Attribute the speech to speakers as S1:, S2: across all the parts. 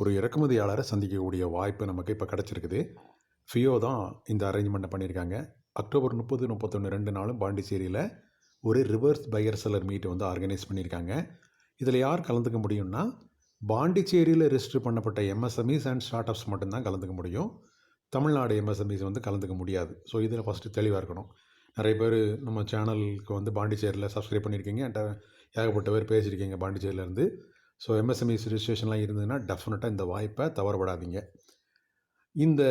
S1: ஒரு இறக்குமதியாளரை சந்திக்கக்கூடிய வாய்ப்பு நமக்கு இப்போ கிடச்சிருக்குது. ஃபியோ தான் இந்த அரேஞ்ச்மெண்ட்டை பண்ணியிருக்காங்க. அக்டோபர் முப்பது முப்பத்தொன்று ரெண்டு நாளும் பாண்டிச்சேரியில் ஒரு ரிவர்ஸ் பையர் செலர் மீட் வந்து ஆர்கனைஸ் பண்ணியிருக்காங்க. இதில் யார் கலந்துக்க முடியும்னா பாண்டிச்சேரியில் ரெஜிஸ்டர் பண்ணப்பட்ட எம்எஸ்எம்இஸ் அண்ட் ஸ்டார்ட் அப்ஸ் மட்டும்தான் கலந்துக்க முடியும். தமிழ்நாடு எம்எஸ்எம்இஸ் வந்து கலந்துக்க முடியாது. ஸோ இதில் ஃபஸ்ட்டு தெளிவாக இருக்கணும். நிறைய பேர் நம்ம சேனலுக்கு வந்து பாண்டிச்சேரியில் சப்ஸ்கிரைப் பண்ணியிருக்கீங்க. என்கிட்ட ஏகப்பட்ட பேர் பேசியிருக்கீங்க பாண்டிச்சேரியிலேருந்து ஸோ எம்எஸ்எம்இஸ் ரிஜிஸ்ட்ரேஷன்லாம் இருந்ததுன்னா டெஃபினட்டாக இந்த வாய்ப்பை தவறப்படாதீங்க இந்த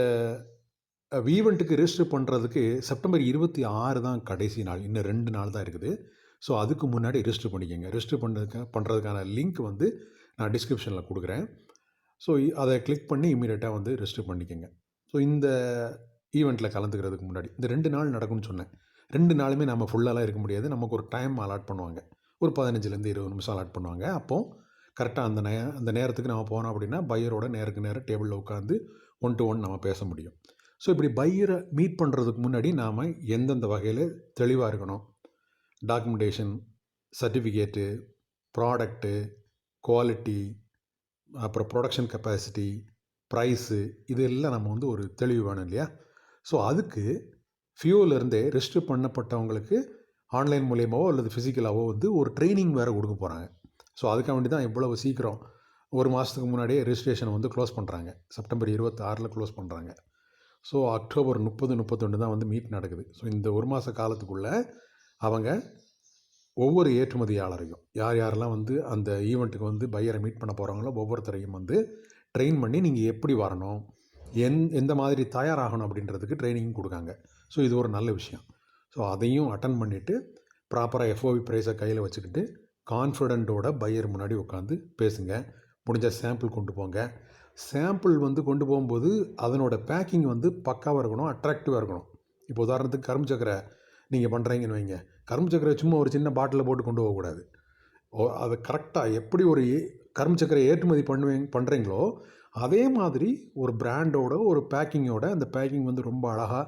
S1: ஈவெண்ட்டுக்கு ரெஜிஸ்டர் பண்ணுறதுக்கு செப்டம்பர் இருபத்தி ஆறு தான் கடைசி நாள். இன்னும் ரெண்டு நாள் தான் இருக்குது. ஸோ அதுக்கு முன்னாடி ரெஜிஸ்டர் பண்ணிக்கோங்க. ரிஜிஸ்டர் பண்ணுறதுக்கு பண்ணுறதுக்கான லிங்க் வந்து நான் டிஸ்கிரிப்ஷனில் கொடுக்குறேன். ஸோ அதை கிளிக் பண்ணி இமீடியட்டாக வந்து ரெஜிஸ்டர் பண்ணிக்கோங்க. ஸோ இந்த ஈவெண்ட்டில் கலந்துக்கிறதுக்கு முன்னாடி இந்த ரெண்டு நாள் நடக்கும்னு சொன்னேன். ரெண்டு நாளுமே நம்ம ஃபுல்லாலாம் இருக்க முடியாது. நமக்கு ஒரு டைம் அலாட் பண்ணுவாங்க. ஒரு பதினஞ்சுலேருந்து இருபது நிமிஷம் அலாட் பண்ணுவாங்க. அப்போது கரெக்டாக அந்த நே அந்த நேரத்துக்கு நம்ம போனோம் அப்படின்னா பையரோட நேருக்கு நேரம் டேபிளில் உட்காந்து ஒன் டு ஒன் நம்ம பேச முடியும். ஸோ இப்படி பையரை மீட் பண்ணுறதுக்கு முன்னாடி நாம் எந்தெந்த வகையில் தெளிவாக இருக்கணும்? டாக்குமெண்டேஷன் சர்டிஃபிகேட்டு ப்ராடக்ட்டு குவாலிட்டி அப்புறம் ப்ரொடக்ஷன் கெப்பாசிட்டி ப்ரைஸு இது எல்லாம் நம்ம வந்து ஒரு தெளிவு வேணும் இல்லையா? ஸோ அதுக்கு ஃபியூலேருந்தே ரெஜிஸ்டர் பண்ணப்பட்டவங்களுக்கு ஆன்லைன் மூலியமாகவோ அல்லது ஃபிசிக்கலாகவோ வந்து ஒரு ட்ரைனிங் வேறு கொடுக்க போகிறாங்க ஸோ அதுக்காக வேண்டி தான் இவ்வளவு சீக்கிரம் ஒரு மாதத்துக்கு முன்னாடியே ரிஜிஸ்ட்ரேஷன் வந்து க்ளோஸ் பண்ணுறாங்க செப்டம்பர் இருபத்தாறில் க்ளோஸ் பண்ணுறாங்க ஸோ அக்டோபர் முப்பது முப்பத்தொன்று தான் வந்து மீட் நடக்குது. ஸோ இந்த ஒரு மாத காலத்துக்குள்ளே அவங்க ஒவ்வொரு ஏற்றுமதியாளரையும் யார் யாரெல்லாம் வந்து அந்த ஈவெண்ட்டுக்கு வந்து பையரை மீட் பண்ண போகிறாங்களோ ஒவ்வொருத்தரையும் வந்து ட்ரெயின் பண்ணி நீங்கள் எப்படி வரணும் எந் எந்த மாதிரி தயாராகணும் அப்படின்றதுக்கு ட்ரைனிங் கொடுக்காங்க. ஸோ இது ஒரு நல்ல விஷயம். ஸோ அதையும் அட்டன் பண்ணிவிட்டு ப்ராப்பராக எஃப்ஓவி ப்ரைஸை கையில் வச்சுக்கிட்டு கான்ஃபிடென்ட்டோட பையர் முன்னாடி உட்காந்து பேசுங்க. முடிஞ்ச சாம்பிள் கொண்டு போங்க. சாம்பிள் வந்து கொண்டு போகும்போது அதனோட பேக்கிங் வந்து பக்காவாக இருக்கணும் அட்ராக்டிவாக இருக்கணும். இப்போ உதாரணத்துக்கு கரும்பு சக்கரை நீங்கள் பண்ணுறீங்கன்னு வைங்க. கரும்பு சக்கரை சும்மா ஒரு சின்ன பாட்டிலில் போட்டு கொண்டு போகக்கூடாது ஓ அதை கரெக்டாக எப்படி ஒரு கரும்பு சக்கரை ஏற்றுமதி பண்ணுவீங்க பண்ணுறீங்களோ அதே மாதிரி ஒரு பிராண்டோட ஒரு பேக்கிங்கோட அந்த பேக்கிங் வந்து ரொம்ப அழகாக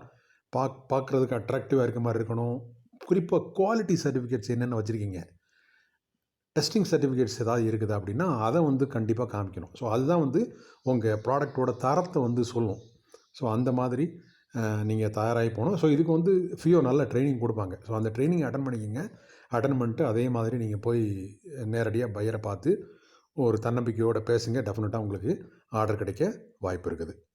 S1: பாக் பார்க்குறதுக்கு அட்ராக்டிவாக இருக்க மாதிரி இருக்கணும். குறிப்பாக குவாலிட்டி சர்டிஃபிகேட்ஸ் என்னென்ன வச்சுருக்கீங்க? டெஸ்டிங் சர்டிஃபிகேட்ஸ் ஏதாவது இருக்குது அப்படின்னா அதை வந்து கண்டிப்பாக காமிக்கணும். ஸோ அதுதான் வந்து உங்கள் ப்ராடக்டோட தரத்தை வந்து சொல்லும். ஸோ அந்த மாதிரி நீங்கள் தயாராகி போகணும். ஸோ இதுக்கு வந்து ஃபியோ நல்ல ட்ரைனிங் கொடுப்பாங்க. ஸோ அந்த ட்ரைனிங் அட்டன் பண்ணிக்கிங்க. அட்டன் பண்ணிட்டு அதே மாதிரி நீங்கள் போய் நேரடியாக பையரை பார்த்து ஒரு தன்னம்பிக்கையோடு பேசுங்க. டெஃபினட்டாக உங்களுக்கு ஆர்டர் கிடைக்க வாய்ப்பு இருக்குது.